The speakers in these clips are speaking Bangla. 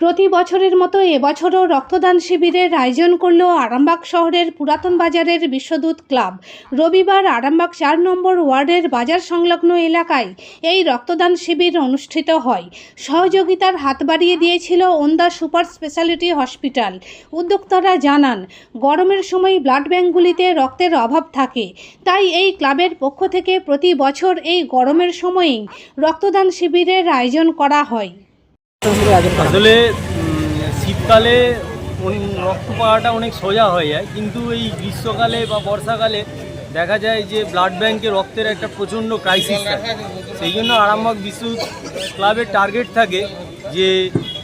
প্রতি বছরের মতো এবছরও রক্তদান শিবিরের আয়োজন করল আরামবাগ শহরের পুরাতন বাজারের বিশ্বদূত ক্লাব। রবিবার আরামবাগ চার নম্বর ওয়ার্ডের বাজার সংলগ্ন এলাকায় এই রক্তদান শিবির অনুষ্ঠিত হয়। সহযোগিতার হাত বাড়িয়ে দিয়েছিল ওন্দা সুপার স্পেশালিটি হসপিটাল। উদ্যোক্তারা জানান, গরমের সময় ব্লাড ব্যাঙ্কগুলিতে রক্তের অভাব থাকে, তাই এই ক্লাবের পক্ষ থেকে প্রতি বছর এই গরমের সময়েই রক্তদান শিবিরের আয়োজন করা হয়। আসলে শীতকালে রক্ত পাওয়াটা অনেক সোজা হয়ে যায়, কিন্তু এই গ্রীষ্মকালে বা বর্ষাকালে দেখা যায় যে ব্লাড ব্যাংকে রক্তের একটা প্রচণ্ড ক্রাইসিস থাকে সেই জন্য আরামবাগ বিশ্ব ক্লাবের টার্গেট থাকে যে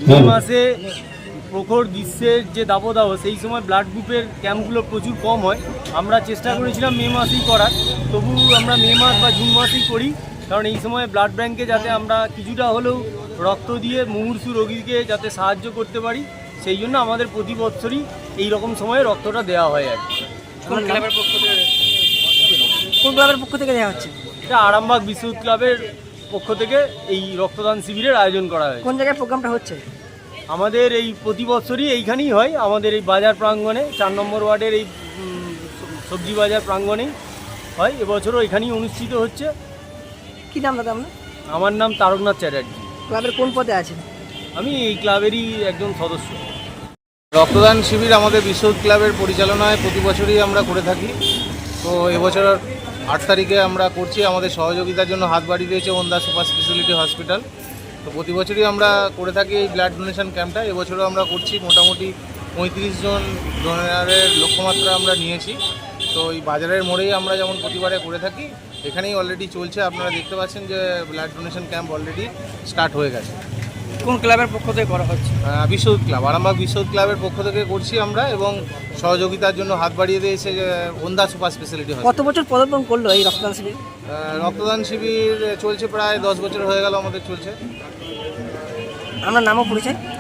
মে মাসে প্রখর গ্রীষ্মের যে দাবদাহ, সেই সময় ব্লাড গ্রুপের ক্যাম্পগুলো প্রচুর কম হয়। আমরা চেষ্টা করেছিলাম মে মাসেই করার, তবু আমরা মে মাস বা জুন মাসেই করি। কারণ এই সময় ব্লাড ব্যাঙ্কে যাতে আমরা কিছুটা হলেও রক্ত দিয়ে মুমূর্ষু রোগীকে যাতে সাহায্য করতে পারি সেই জন্য আমাদের প্রতি বছরই এই রকম সময়ে রক্তটা দেওয়া হয় আর কি। কোন ক্লাবের পক্ষ থেকে? কোন ক্লাবের পক্ষ থেকে দেওয়া হচ্ছে? এটা আরামবাগ বিশ্বজিৎ ক্লাবের পক্ষ থেকে এই রক্তদান শিবিরের আয়োজন করা হয় কোন জায়গায় প্রোগ্রামটা হচ্ছে? আমাদের এই প্রতি বছরই এইখানেই হয়। আমাদের এই বাজার প্রাঙ্গণে চার নম্বর ওয়ার্ডের এই সবজি বাজার প্রাঙ্গণেই হয়। এবছরও এখানেই অনুষ্ঠিত হচ্ছে। কি নাম দাদা আপনার? আমার নাম তারকনাথ চ্যাটার্জি। ক্লাবের কোন পদে আছেন? আমি এই ক্লাবেরই একজন সদস্য। রক্তদান শিবির আমাদের বিশ্ব ক্লাবের পরিচালনায় প্রতি বছরই আমরা করে থাকি। তো এবছর আট তারিখে আমরা করছি আমাদের সহযোগিতার জন্য হাত বাড়িয়ে দিয়েছে ওন্দা সুপার স্পেশালিটি হসপিটাল। তো প্রতি বছরই আমরা করে থাকি এই ব্লাড ডোনেশন ক্যাম্পটা। এবছরও আমরা করছি মোটামুটি পঁয়ত্রিশ জন ডোনারের লক্ষ্যমাত্রা আমরা নিয়েছি। তো এই বাজারের মোড়েই আমরা যেমন প্রতিবারে করে থাকি এখানেই অলরেডি চলছে। আপনারা দেখতে পাচ্ছেন যে blood donation camp already start হয়ে গেছে। কোন ক্লাবের পক্ষ থেকে করা হচ্ছে? বিশ্বজিৎ ক্লাব আরামবাগ বিশ্বজিৎ ক্লাবের পক্ষ থেকে করছি আমরা এবং সহযোগিতার জন্য হাত বাড়িয়ে দিয়েছে যে ওন্দা সুপার স্পেশালিটি কত বছর পদার্পণ করল এই রক্তদান শিবির? রক্তদান শিবির চলছে প্রায় দশ বছর হয়ে গেল আমাদের চলছে। আমার নামও পরিচয়?